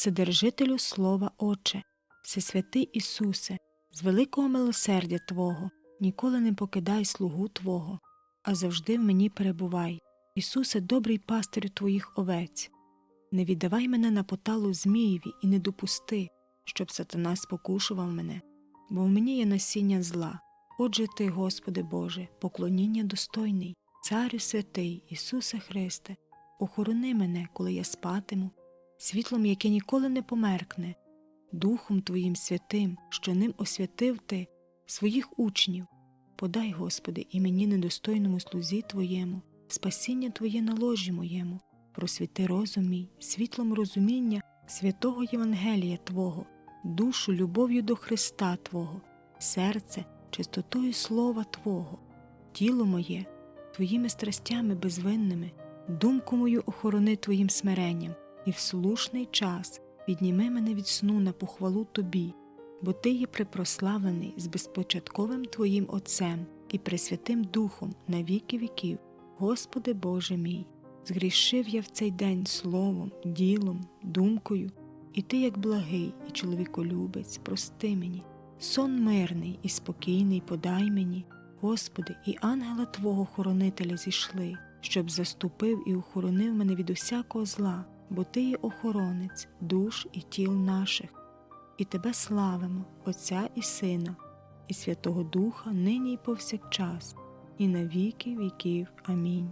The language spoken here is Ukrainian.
Вседержителю Слова Отче, Всесвятий Ісусе, з великого милосердя Твого, ніколи не покидай слугу Твого, а завжди в мені перебувай. Ісусе, добрий пастирю Твоїх овець. Не віддавай мене на поталу Змієві і не допусти, щоб сатана спокушував мене, бо в мені є насіння зла. Отже ти, Господи Боже, поклоніння достойний, Царю святий, Ісусе Христе, охорони мене, коли я спатиму, світлом, яке ніколи не померкне, Духом Твоїм святим, що ним освятив Ти своїх учнів. Подай, Господи, і мені недостойному слузі Твоєму, спасіння Твоє на ложі моєму, просвіти розум мій, світлом розуміння святого Євангелія Твого, душу любов'ю до Христа Твого, серце чистотою слова Твого, тіло моє Твоїми страстями безвинними, думку мою охорони Твоїм смиренням, і в слушний час підніми мене від сну на похвалу Тобі, бо Ти є припрославлений з безпочатковим Твоїм Отцем і Пресвятим Духом на віки віків, Господи Боже мій. Згрішив я в цей день словом, ділом, думкою, і ти, як благий і чоловіколюбець, прости мені, сон мирний і спокійний подай мені, Господи, і ангела Твого хоронителя зійшли, щоб заступив і охоронив мене від усякого зла, бо Ти є охоронець душ і тіл наших, і Тебе славимо, Отця і Сина, і Святого Духа нині і повсякчас, і на віки віків. Амінь.